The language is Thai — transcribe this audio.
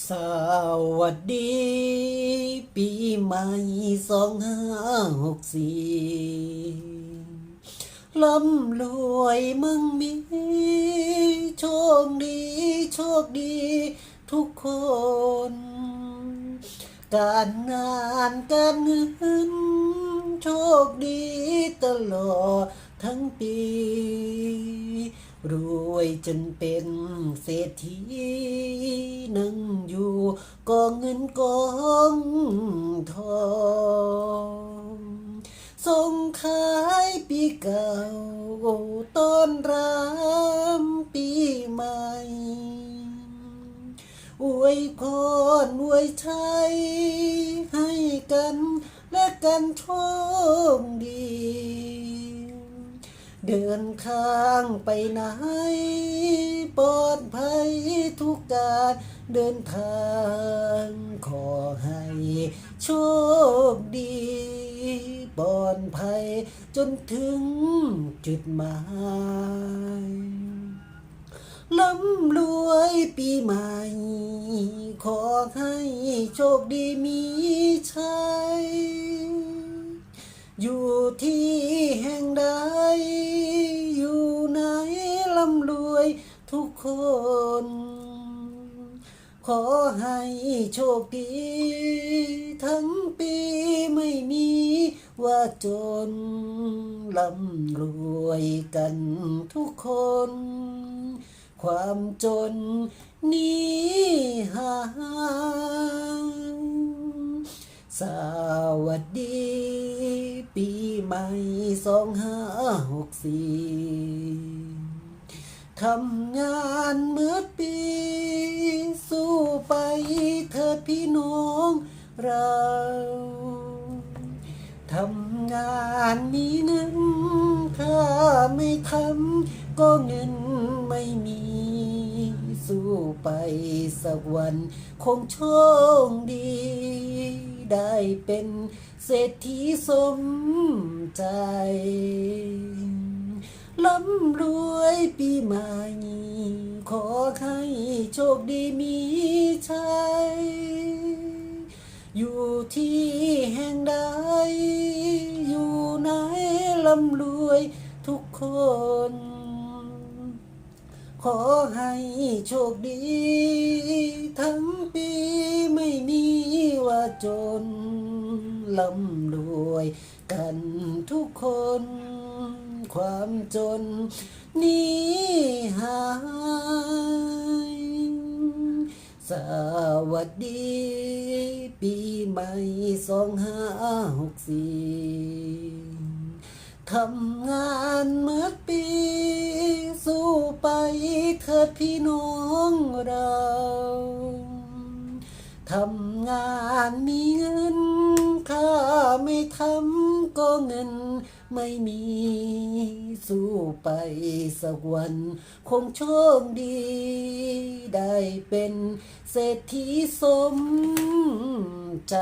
สวัสดี ปีใหม่สองห้าหกสี่ร่ำรวยมั่งมี โชคดี โชคดีทุกคน การงานการเงิน โชคดีตลอดทั้งปี รวยจนเป็นเศรษฐีนั่งอยู่กองเงินกองทองส่งขายปีเก่าต้อนรับปีใหม่อวยพรอวยชัยให้กันและกันโชคดี เดินทางไปไหนปลอดภัยทุกการเดินทางขอให้โชคดีปลอดภัยจนถึงจุดหมายร่ำรวยปีใหม่ ขอให้โชคดีมีชัย อยู่ที่แห่งใด อยู่ไหนร่ำรวยทุกคน ขอให้โชคดี ทั้งปีไม่มีว่าจนร่ำรวยกันทุกคน ความจนนี้หา สวัสดี ปีใหม่สองห้าหกสี่ทำงานเมื่อปี สู้ไปเถิดพี่น้องเราทำงานมีเงินถ้าไม่ ไปสักวันคงโชคดี ได้เป็นเศรษฐีสมใจร่ำรวยปีใหม่ ขอให้โชคดีมีชัย อยู่ที่แห่งใด อยู่ไหนร่ำรวยทุกคน ขอให้โชคดี ทั้งปีไม่มีว่าจนร่ำรวยกันทุกคน ความจนนี้หาย สวัสดี ปีใหม่สองห้าหกสี่ ทำงานเมื่อปี สู้ไปเถิดพี่น้องเรา ทำงานมีเงินข้าไม่ทำก็เงินไม่มี สู้ไปสักวันคงโชคดี ได้เป็นเศรษฐีสมใจ